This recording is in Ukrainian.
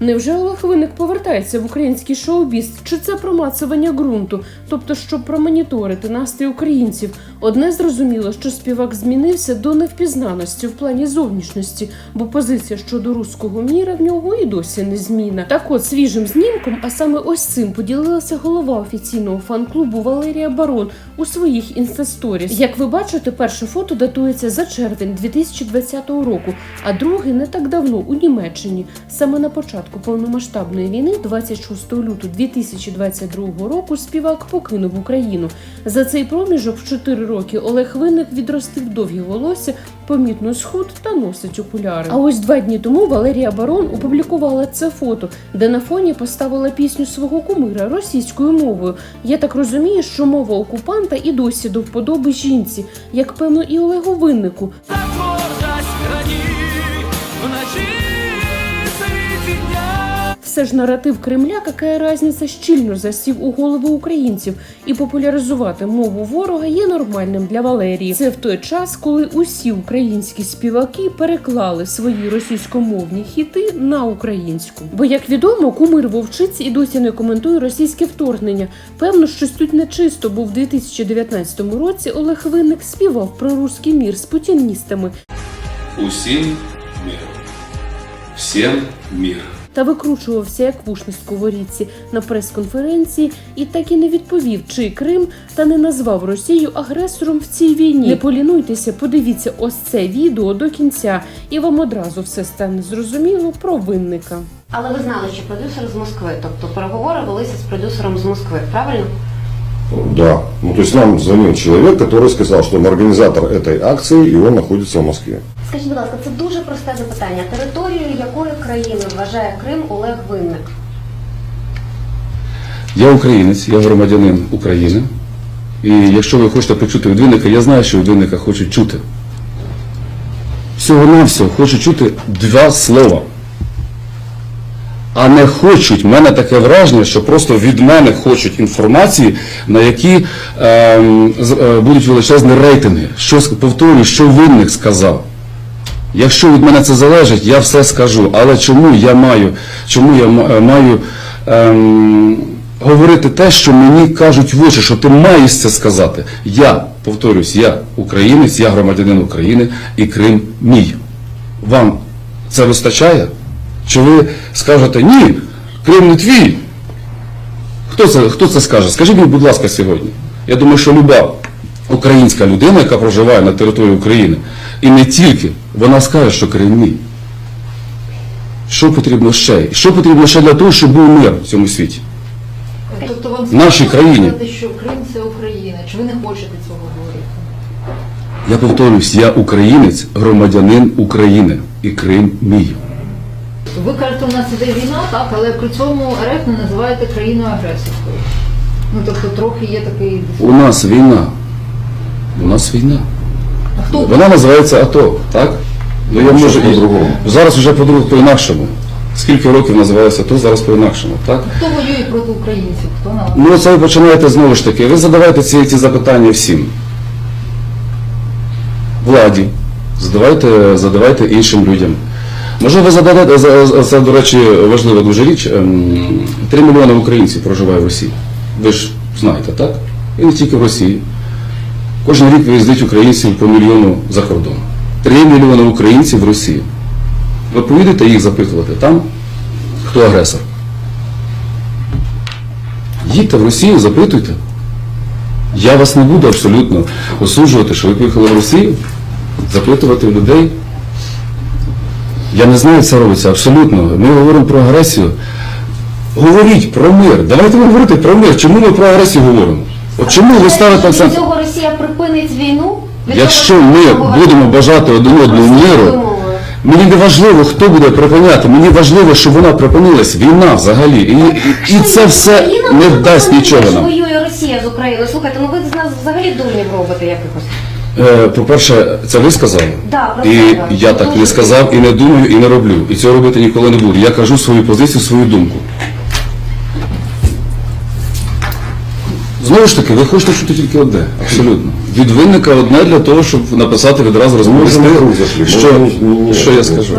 Невже Олег Винник повертається в український шоу-біз? Чи це промацування ґрунту? Тобто, щоб промоніторити настрій українців? Одне зрозуміло, що співак змінився до невпізнаності в плані зовнішності, бо позиція щодо руського міра в нього і досі не зміна. Так от свіжим знімком, а саме ось цим поділилася голова офіційного фан-клубу Валерія Барон у своїх інстасторіс. Як ви бачите, перше фото датується за червень 2020 року, а друге не так давно у Німеччині. Саме на початку повномасштабної війни, 26 лютого 2022 року, співак покинув Україну. За цей проміжок в 4 роки Олег Винник відростив довгі волосся, помітно схуд та носить окуляри. А ось два дні тому Валерія Барон опублікувала це фото, де на фоні поставила пісню свого кумира російською мовою. Я так розумію, що мова окупанта і досі до вподоби жінці, як певно і Олегу Виннику. Все ж наратив Кремля, какая разниця, щільно засів у голови українців, і популяризувати мову ворога є нормальним для Валерії. Це в той час, коли усі українські співаки переклали свої російськомовні хіти на українську. Бо, як відомо, кумир вовчиць і досі не коментує російське вторгнення. Певно, щось тут нечисто, бо в 2019 році Олег Винник співав про руський мір з путіністами. Усім мир. Всем мир. Та викручувався як вуш на сковорідці на прес-конференції і так і не відповів, чи Крим та не назвав Росію агресором в цій війні. Не полінуйтеся, подивіться ось це відео до кінця, і вам одразу все стане зрозуміло про винника. Але ви знали, що продюсер з Москви, тобто переговори велися з продюсером з Москви, правильно? Да. Ну, то есть нам звонил человек, который сказал, что он организатор этой акции, и он находится в Москве. Скажіть, будь ласка, це дуже просте запитання. Територією якої країни вважає Крим Олег Винник? Я українець, я громадянин України. І якщо ви хочете почути від винника, я знаю, що від винника хочуть чути. Всього-навсього хочу чути два слова. А не хочуть, в мене таке враження, що просто від мене хочуть інформації, на які ем, е, будуть величезні рейтинги. Що повторюю, що винник сказав. Якщо від мене це залежить, я все скажу. Але чому я маю, чому я е, маю ем, говорити те, що мені кажуть в очі, що ти маєш це сказати? Я, повторюсь, я українець, я громадянин України і Крим мій. Вам це вистачає? Чи ви скажете ні, Крим не твій? Хто це, хто це скаже? Скажіть мені, будь ласка, сьогодні. Я думаю, що люба українська людина, яка проживає на території України, і не тільки, вона скаже, що Крим мій. Що потрібно ще? Що потрібно ще для того, щоб був мир в цьому світі? Тобто вам В нашій країні. що Крим це Україна. Чи ви не хочете цього говорити? Я повторюсь, я українець, громадянин України, і Крим мій. Ви кажете, у нас іде війна, так, але при цьому РФ не називаєте країною агресорською. Ну тобто трохи є такий У нас війна. У нас війна. А хто Вона називається АТО, так? Ну я можу і по-другому. зараз вже по-друге по-інакшому. Скільки років називалося АТО, зараз по-інакшому, так? хто воює проти українців? Хто на Ну це ви починаєте знову ж таки. Ви задавайте ці, ці запитання всім. Владі. Задавайте, задавайте іншим людям. Може ви зададете, за- до речі, важлива дуже річ. ем, Три мільйони українців проживає в Росії. Ви ж знаєте, так? І не тільки в Росії. Кожен рік виїздить українців по мільйону за кордон. Три мільйони українців в Росії. Ви поїдете їх запитувати там, хто агресор. Їдьте в Росію, запитуйте. Я вас не буду абсолютно осуджувати, що ви поїхали в Росію, запитувати людей. Я не знаю, як це робиться абсолютно. Ми говоримо про агресію. Говоріть про мир. Давайте говорити про мир. Чому ми про агресію говоримо? От чому ви ставите акцент? цього Росія припинить війну? Від Якщо ми будемо бажати один одному миру, мені не важливо, хто буде припиняти. Мені важливо, щоб вона припинилась. Війна взагалі. І, і, і це все не може дасть нічого нам. воює Росія з Україною. Слухайте, ну ви з нас взагалі дурнів робите якихось. Е, По-перше, це ви сказали. Да, і я так не сказав, і не думаю, і не роблю. І цього робити ніколи не буду. Я кажу свою позицію, свою думку. Знову ж таки, ви хочете чути тільки одне, абсолютно. Від винника одне для того, щоб написати відразу розмову з тим, що я скажу.